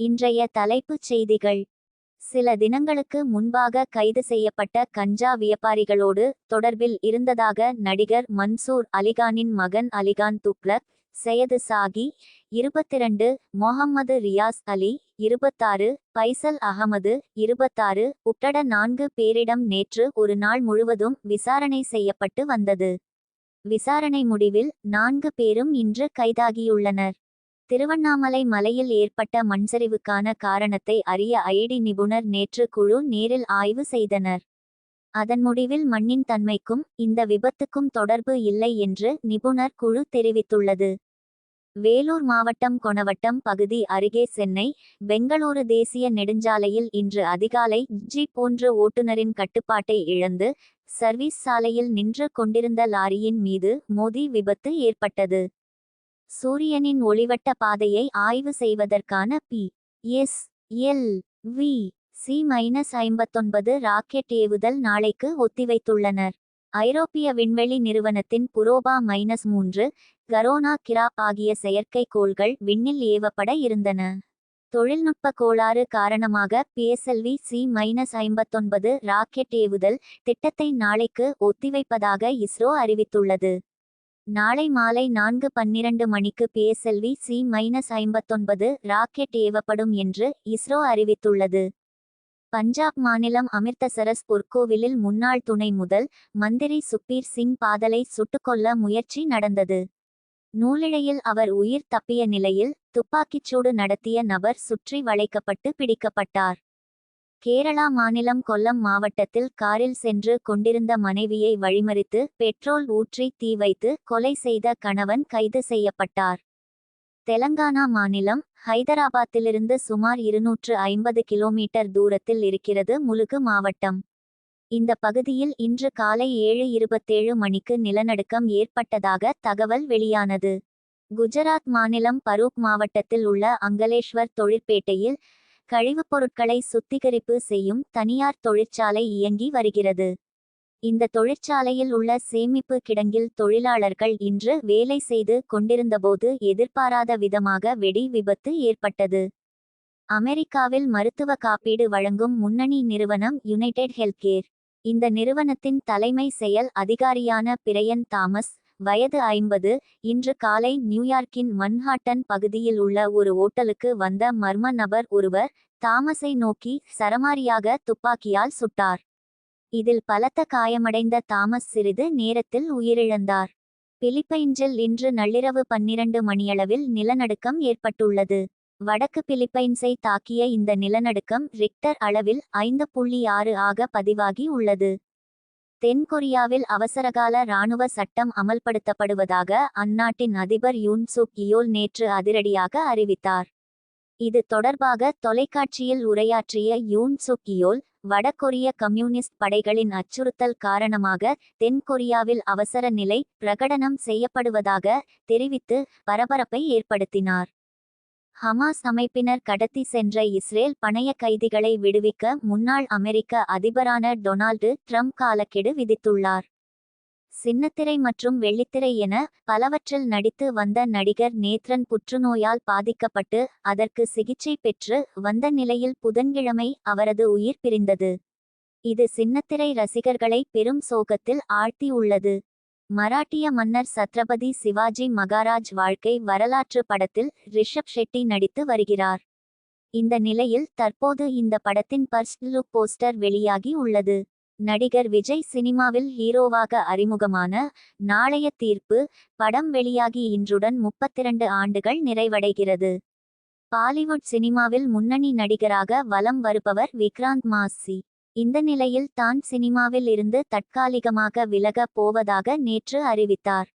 இன்றைய தலைப்புச் செய்திகள். சில தினங்களுக்கு முன்பாக கைது செய்யப்பட்ட கஞ்சா வியாபாரிகளோடு தொடர்பில் இருந்ததாக நடிகர் மன்சூர் அலிகானின் மகன் அலிகான் துக்ளக் சையது சாகி இருபத்திரண்டு மொஹம்மது ரியாஸ் அலி இருபத்தாறு பைசல் அகமது இருபத்தாறு உட்பட நான்கு பேரிடம் நேற்று ஒரு நாள் முழுவதும் விசாரணை செய்யப்பட்டு வந்தது. விசாரணை முடிவில் நான்கு பேரும் இன்று கைதாகியுள்ளனர். திருவண்ணாமலை மலையில் ஏற்பட்ட மண்சரிவுக்கான காரணத்தை அறிய ஐடி நிபுணர் நேற்று குழு நேரில் ஆய்வு செய்தனர். அதன் முடிவில் மண்ணின் தன்மைக்கும் இந்த விபத்துக்கும் தொடர்பு இல்லை என்று நிபுணர் குழு தெரிவித்துள்ளது. வேலூர் மாவட்டம் கொணவட்டம் பகுதி அருகே சென்னை பெங்களூரு தேசிய நெடுஞ்சாலையில் இன்று அதிகாலை ஜி போன்ற ஓட்டுநரின் கட்டுப்பாட்டை இழந்து சர்வீஸ் சாலையில் நின்று கொண்டிருந்த லாரியின் மீது மோதி விபத்து ஏற்பட்டது. சூரியனின் ஒளிவட்ட பாதையை ஆய்வு செய்வதற்கான P S L V C minus ஐம்பத்தொன்பது ராக்கெட் ஏவுதல் நாளைக்கு ஒத்திவைத்துள்ளனர். ஐரோப்பிய விண்வெளி நிறுவனத்தின் புரோபா மைனஸ் மூன்று கரோனா கிராப் ஆகிய செயற்கைக்கோள்கள் விண்ணில் ஏவப்பட இருந்தன. தொழில்நுட்ப கோளாறு காரணமாக பிஎஸ்எல்வி சி மைனஸ் ஐம்பத்தொன்பது ராக்கெட் ஏவுதல் திட்டத்தை நாளைக்கு ஒத்திவைப்பதாக இஸ்ரோ அறிவித்துள்ளது. நாளை மாலை நான்கு பன்னிரண்டு மணிக்கு பிஎஸ்எல்வி சி மைனஸ் ஐம்பத்தொன்பது ராக்கெட் ஏவப்படும் என்று இஸ்ரோ அறிவித்துள்ளது. பஞ்சாப் மாநிலம் அமிர்தசரஸ் பொற்கோவிலில் முன்னாள் துணை முதல் மந்திரி சுப்பீர் சிங் பாதலை சுட்டுக்கொல்ல முயற்சி நடந்தது. நூலிழையில் அவர் உயிர் தப்பிய நிலையில் துப்பாக்கிச்சூடு நடத்திய நபர் சுற்றி வளைக்கப்பட்டு பிடிக்கப்பட்டார். கேரளா மாநிலம் கொல்லம் மாவட்டத்தில் காரில் சென்று கொண்டிருந்த மனைவியை வழிமறித்து பெட்ரோல் ஊற்றி தீ வைத்து கொலை செய்த கணவன் கைது செய்யப்பட்டார். தெலங்கானா மாநிலம் ஹைதராபாத்திலிருந்து சுமார் இருநூற்று ஐம்பது கிலோமீட்டர் தூரத்தில் இருக்கிறது முழுகு மாவட்டம். இந்த பகுதியில் இன்று காலை ஏழு இருபத்தேழு மணிக்கு நிலநடுக்கம் ஏற்பட்டதாக தகவல் வெளியானது. குஜராத் மாநிலம் பரூக் மாவட்டத்தில் உள்ள அங்கலேஷ்வர் தொழிற்பேட்டையில் கழிவுப் பொருட்களை சுத்திகரிப்பு செய்யும் தனியார் தொழிற்சாலை இயங்கி வருகிறது. இந்த தொழிற்சாலையில் உள்ள சேமிப்பு கிடங்கில் தொழிலாளர்கள் இன்று வேலை செய்து கொண்டிருந்தபோது எதிர்பாராத விதமாக வெடி விபத்து ஏற்பட்டது. அமெரிக்காவில் மருத்துவ காப்பீடு வழங்கும் முன்னணி நிறுவனம் யுனைடெட் ஹெல்த்கேர். இந்த நிறுவனத்தின் தலைமை செயல் அதிகாரியான பிரையன் தாமஸ் வயது ஐம்பது இன்று காலை நியூயார்க்கின் மன்ஹாட்டன் பகுதியில் உள்ள ஒரு ஓட்டலுக்கு வந்த மர்ம நபர் ஒருவர் தாமஸை நோக்கி சரமாரியாக துப்பாக்கியால் சுட்டார். இதில் பலத்த காயமடைந்த தாமஸ் சிறிது நேரத்தில் உயிரிழந்தார். பிலிப்பைன்ஸில் இன்று நள்ளிரவு பன்னிரண்டு மணியளவில் நிலநடுக்கம் ஏற்பட்டுள்ளது. வடக்கு பிலிப்பைன்ஸை தாக்கிய இந்த நிலநடுக்கம் ரிக்டர் அளவில் ஐந்து புள்ளி ஆறு ஆக பதிவாகி உள்ளது. தென்கொரியாவில் அவசரகால இராணுவ சட்டம் அமல்படுத்தப்படுவதாக அந்நாட்டின் அதிபர் யூன் சுக் இயோல் நேற்று அதிரடியாக அறிவித்தார். இது தொடர்பாக தொலைக்காட்சியில் உரையாற்றிய யூன் சுக் இயோல் வடகொரிய கம்யூனிஸ்ட் படைகளின் அச்சுறுத்தல் காரணமாக தென்கொரியாவில் அவசர நிலை பிரகடனம் செய்யப்படுவதாக தெரிவித்து பரபரப்பை ஏற்படுத்தினார். ஹமாஸ் அமைப்பினர் கடத்தி சென்ற இஸ்ரேல் பணைய கைதிகளை விடுவிக்க முன்னாள் அமெரிக்க அதிபரான டொனால்டு ட்ரம்ப் காலக்கெடு விதித்துள்ளார். சின்னத்திரை மற்றும் வெள்ளித்திரை என பலவற்றில் நடித்து வந்த நடிகர் நேத்ரன் புற்றுநோயால் பாதிக்கப்பட்டு அதற்கு சிகிச்சை பெற்று வந்த நிலையில் புதன்கிழமை அவரது உயிர் பிரிந்தது. இது சின்னத்திரை ரசிகர்களை பெரும் சோகத்தில் ஆழ்த்தியுள்ளது மராட்டிய மன்னர் சத்ரபதி சிவாஜி மகாராஜ் வாழ்க்கை வரலாற்று படத்தில் ரிஷப் ஷெட்டி நடித்து வருகிறார். இந்த நிலையில் தற்போது இந்த படத்தின் பர்ஸ்ட் லுக் போஸ்டர் வெளியாகி உள்ளது. நடிகர் விஜய் சினிமாவில் ஹீரோவாக அறிமுகமான நாளைய தீர்ப்பு படம் வெளியாகி இன்றுடன் முப்பத்திரண்டு ஆண்டுகள் நிறைவடைகிறது. பாலிவுட் சினிமாவில் முன்னணி நடிகராக வலம் வருபவர் விக்ராந்த் மாசி. இந்த நிலையில் தான் சினிமாவில் இருந்து தற்காலிகமாக விலகப் போவதாக நேற்று அறிவித்தார்.